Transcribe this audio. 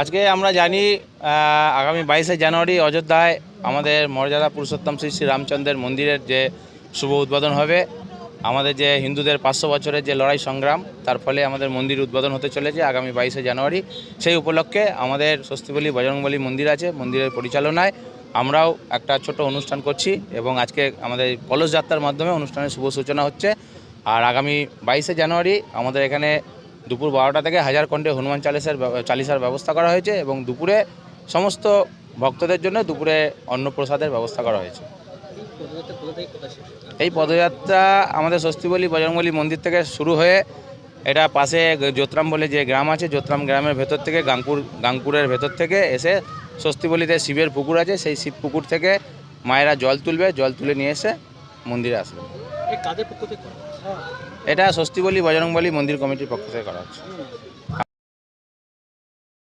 আজকে আমরা জানি আগামী বাইশে জানুয়ারি অযোধ্যায় আমাদের মর্যাদা পুরুষোত্তম শ্রী শ্রী রামচন্দ্রের মন্দিরের যে শুভ উদ্বোধন হবে, আমাদের যে হিন্দুদের পাঁচশো বছরের যে লড়াই সংগ্রাম, তার ফলে আমাদের মন্দির উদ্বোধন হতে চলেছে আগামী বাইশে জানুয়ারি। সেই উপলক্ষে আমাদের স্বস্তিবলী বজরংবলী মন্দির আছে, মন্দিরের পরিচালনায় আমরাও একটা ছোট অনুষ্ঠান করছি এবং আজকে আমাদের কলস যাত্রার মাধ্যমে অনুষ্ঠানের শুভ সূচনা হচ্ছে। আর আগামী বাইশে জানুয়ারি আমাদের এখানে দুপুর বারোটা থেকে হাজার কণ্ঠে হনুমান চালিসার চালিসার ব্যবস্থা করা হয়েছে এবং দুপুরে সমস্ত ভক্তদের জন্য দুপুরে অন্নপ্রসাদের ব্যবস্থা করা হয়েছে। এই পদযাত্রা আমাদের স্বস্তিবলী বজরংবলী মন্দির থেকে শুরু হয়ে এটা পাশে যোত্রাম বলে যে গ্রাম আছে যোত্রাম গ্রামের ভেতর থেকে গাংপুর গাংপুরের ভেতর থেকে এসে স্বস্তিবলিতে শিবের পুকুর আছে। সেই শিব পুকুর থেকে মায়েরা জল তুলবে, জল তুলে নিয়ে এসে মন্দিরে আসবে। এই কাদের পক্ষ থেকে এটা স্বস্তিবলী বজরংবলী মন্দির কমিটির পক্ষ থেকে করা হচ্ছে।